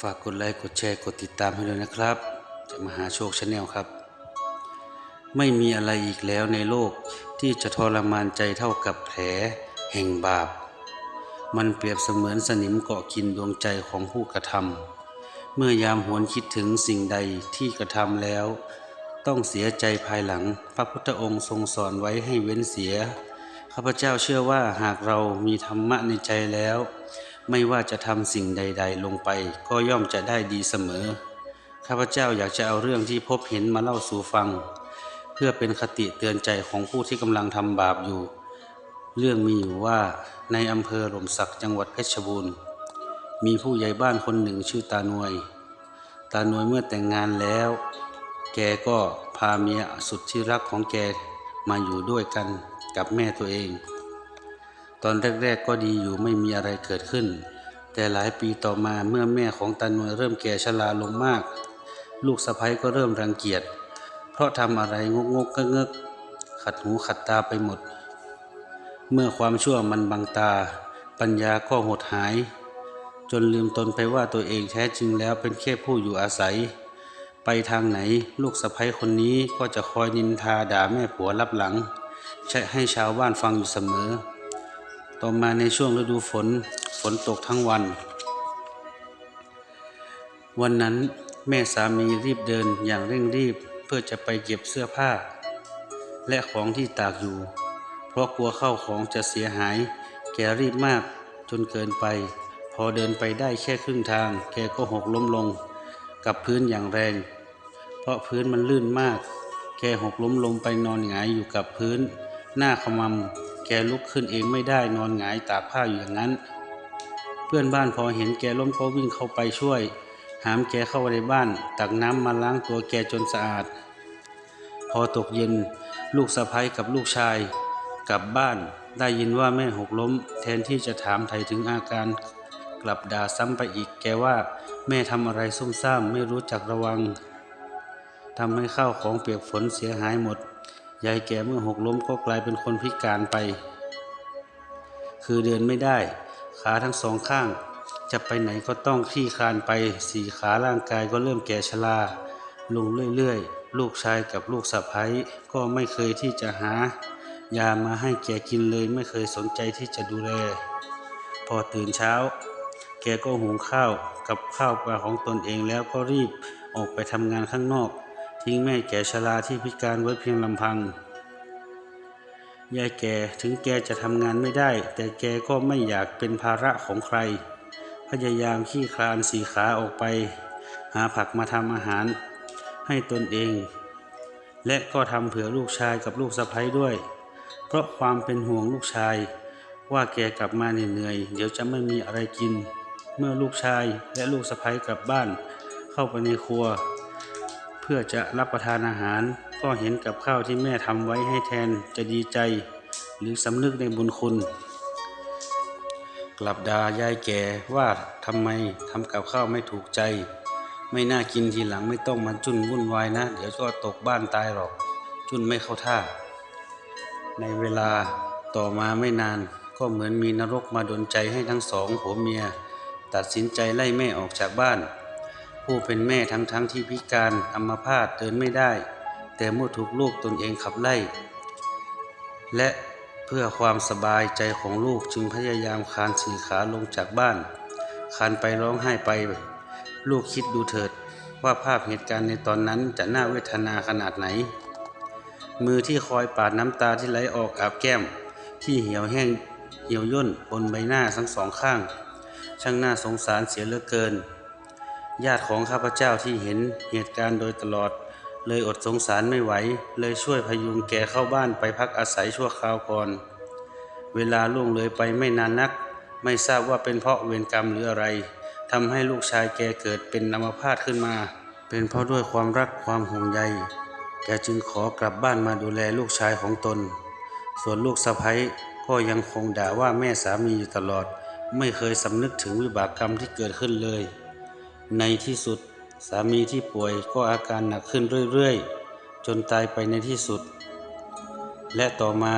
ฝากกดไลค์กดแชร์กดติดตามให้ด้วยนะครับ จะมหาโชคชาแนลครับ ไม่มีอะไรอีกแล้วในโลกที่จะทรมานใจเท่ากับแผลแห่งบาป มันเปรียบเสมือนสนิมเกาะกินดวงใจของผู้กระทำเมื่อยามหวนคิดถึงสิ่งใดที่กระทำแล้ว ต้องเสียใจภายหลัง พระพุทธองค์ทรงสอนไว้ให้เว้นเสีย ข้าพเจ้าเชื่อว่าหากเรามีธรรมะในใจแล้ว ไม่ว่าจะทำสิ่งใด ๆ ลงไปก็ย่อมจะได้ดีเสมอ ข้าพเจ้าอยากจะเอาเรื่องที่พบเห็นมาเล่าสู่ฟัง เพื่อเป็นคติเตือนใจของผู้ที่กำลังทำบาปอยู่ เรื่องมีอยู่ว่าในอำเภอหล่มสักจังหวัดเพชรบูรณ์ มีผู้ใหญ่บ้านคนหนึ่งชื่อตาหนวย ตาหนวยเมื่อแต่งงานแล้ว แกก็พาเมียสุดที่รักของแกมาอยู่ด้วยกันกับแม่ตัวเอง ตอนแรก ๆก็ดีอยู่ไม่มีอะไรเกิดขึ้น แต่หลายปีต่อมาเมื่อแม่ของตานวยเริ่มแก่ชราลงมาก ลูกสะใภ้ก็เริ่มรังเกียจ เพราะทำอะไรงกงกเงกขัดหูขัดตาไปหมด เมื่อความชั่วมันบังตา ปัญญาก็หดหาย จนลืมตนไปว่าตัวเองแท้จริงแล้วเป็นแค่ผู้อยู่อาศัย ไปทางไหนลูกสะใภ้คนนี้ก็จะคอยนินทาด่าแม่ผัวรับหลัง ใช้ให้ชาวบ้านฟังอยู่เสมอ ต่อมาในช่วงฤดูฝนฝนตกทั้งวัน วันนั้นแม่สามีรีบเดินอย่างเร่งรีบเพื่อจะไปเก็บเสื้อผ้า และของที่ตากอยู่ เพราะกลัวเข้าของจะเสียหาย แกรีบมากจนเกินไป พอเดินไปได้แค่ครึ่งทาง แกก็หกล้มลง กับพื้นอย่างแรง เพราะพื้นมันลื่นมาก แกหกล้มลงไปนอนหงายอยู่กับพื้น หน้าขมำ แกลุกขึ้นเองไม่ได้นอนหงายตากผ้าอยู่อย่างนั้น เพื่อนบ้านพอเห็นแกล้มก็วิ่งเข้าไปช่วย หามแกเข้าไปในบ้าน ตักน้ำมาล้างตัวแกจนสะอาด พอตกเย็นลูกสะพ้ยกับลูกชาย กลับบ้านได้ยินว่าแม่หกล้ม แทนที่จะถามไถ่ถึงอาการ กลับด่าซ้ำไปอีกแกว่า แม่ทำอะไรซุ่มซ่ามไม่รู้จักระวังทำให้ข้าวของเปียกฝนเสียหายหมด ยายแกเมื่อหกล้มก็กลายเป็นคนพิการไป คือเดินไม่ได้ ขาทั้งสองข้าง จะไปไหนก็ต้องขี้คานไปสี่ขาร่างกายก็เริ่มแก่ชราลงเรื่อยๆ ลูกชายกับลูกสะใภ้ก็ไม่เคยที่จะหายามาให้แกกินเลยไม่เคยสนใจที่จะดูแล พอตื่นเช้า แกก็หุงข้าวกับข้าวปลาของตนเองแล้วก็รีบออกไปทำงานข้างนอก ทิ้งแม่แก่ชราที่พิการไว้เพียงลำพัง ยายแกถึงแกจะทำงานไม่ได้ แต่แกก็ไม่อยากเป็นภาระของใคร พยายามขี้คลานสีขาออกไป หาผักมาทำอาหาร ให้ตนเอง และก็ทำเผื่อลูกชายกับลูกสะใภ้ด้วย เพราะความเป็นห่วงลูกชาย ว่าแกกลับมาเหนื่อยเดี๋ยวจะไม่มีอะไรกิน เมื่อลูกชายและลูกสะใภ้กลับบ้าน เข้าไปในครัว พื่อจะรับประทานอาหาร ก็เห็นกับข้าวที่แม่ทำไว้ให้แทนจะดีใจ หรือสำนึกในบุญคุณ กลับดายายแก่ว่าทำไมทำกับข้าวไม่ถูกใจ ไม่น่ากินทีหลังไม่ต้องมาจุนวุ่นวายนะ เดี๋ยวก็ตกบ้านตายหรอก จุนไม่เข้าท่า ในเวลาต่อมาไม่นานก็เหมือนมีนรกมาดนใจให้ทั้งสองผัวเมีย ตัดสินใจไล่แม่ออกจากบ้าน ผู้เป็นแม่ทั้งทั้งที่พิการอัมพาตเดินไม่ได้ แต่เมื่อถูกลูกตนเองขับไล่ และเพื่อความสบายใจของลูกจึงพยายามคานสี่ขาลงจากบ้าน คานไปร้องไห้ไป ลูกคิดดูเถิดว่าภาพเหตุการณ์ในตอนนั้นจะน่าเวทนาขนาดไหน มือที่คอยปาดน้ำตาที่ไหลออกอาบแก้ม ที่เหี่ยวแห้งเหี่ยวย่นบนใบหน้าทั้งสองข้าง ช่างน่าสงสารเสียเหลือเกิน ญาติของข้าพเจ้าที่เห็นเหตุการณ์โดยตลอด เลยอดสงสารไม่ไหว เลยช่วยพยุงแกเข้าบ้านไปพักอาศัยชั่วคราวก่อน เวลาล่วงเลยไปไม่นานนัก ไม่ทราบว่าเป็นเพราะเวรกรรมหรืออะไรทำให้ลูกชายแกเกิดเป็นอัมพาตขึ้นมา เป็นเพราะด้วยความรักความห่วงใย แกจึงขอกลับบ้านมาดูแลลูกชายของตน ส่วนลูกสะใภ้ก็ยังคงด่าว่าแม่สามีอยู่ตลอด ไม่เคยสำนึกถึงวิบากกรรมที่เกิดขึ้นเลย ในที่สุดสามีที่ป่วยก็อาการหนักขึ้นเรื่อยๆ จนตายไปในที่สุด และต่อมา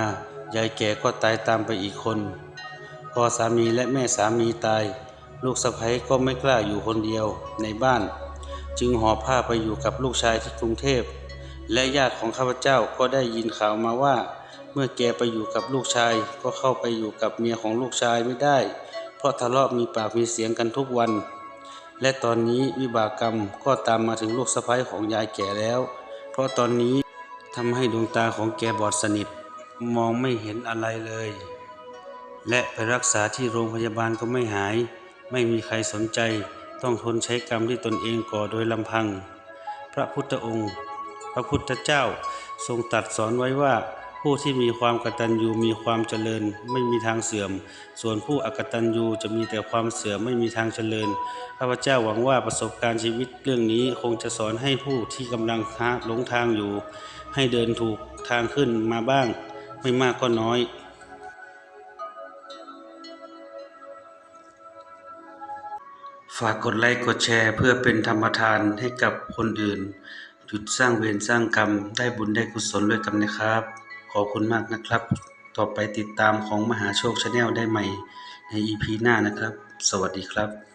ยายแก่ก็ตายตามไปอีกคน พอสามีและแม่สามีตาย ลูกสะใภ้ก็ไม่กล้าอยู่คนเดียวในบ้าน จึงห่อผ้าไปอยู่กับลูกชายที่กรุงเทพ และญาติของข้าพเจ้าก็ได้ยินข่าวมาว่า เมื่อแกไปอยู่กับลูกชายก็เข้าไปอยู่กับเมียของลูกชายไม่ได้ เพราะทะเลาะมีปากมีเสียงกันทุกวัน และตอนนี้วิบากกรรมก็ตามมาถึงลูกสะใภ้ของยายแก่แล้ว เพราะตอนนี้ทำให้ดวงตาของแกบอดสนิทมองไม่เห็นอะไรเลย และไปรักษาที่โรงพยาบาลก็ไม่หาย ไม่มีใครสนใจต้องทนใช้กรรมที่ตนเองก่อโดยลำพัง พระพุทธองค์ พระพุทธเจ้าทรงตรัสสอนไว้ว่า ผู้ที่มีความกตัญญูมีความเจริญ ไม่มีทางเสื่อม ส่วนผู้อกตัญญูจะมีแต่ความเสื่อมไม่มีทางเจริญ ข้าพเจ้าหวังว่าประสบการณ์ชีวิตเรื่องนี้คงจะสอนให้ผู้ที่กำลังหาหลงทางอยู่ ให้เดินถูกทางขึ้นมาบ้าง ไม่มากก็น้อย ฝากกดไลค์กดแชร์เพื่อเป็นธรรมทานให้กับคนอื่น หยุดสร้างเวรสร้างกรรมได้บุญได้กุศลด้วยกันนะครับ ขอบคุณมากนะครับ ต่อไปติดตามของมหาโชคชาแนลได้ใหม่ใน EP หน้านะครับ สวัสดีครับ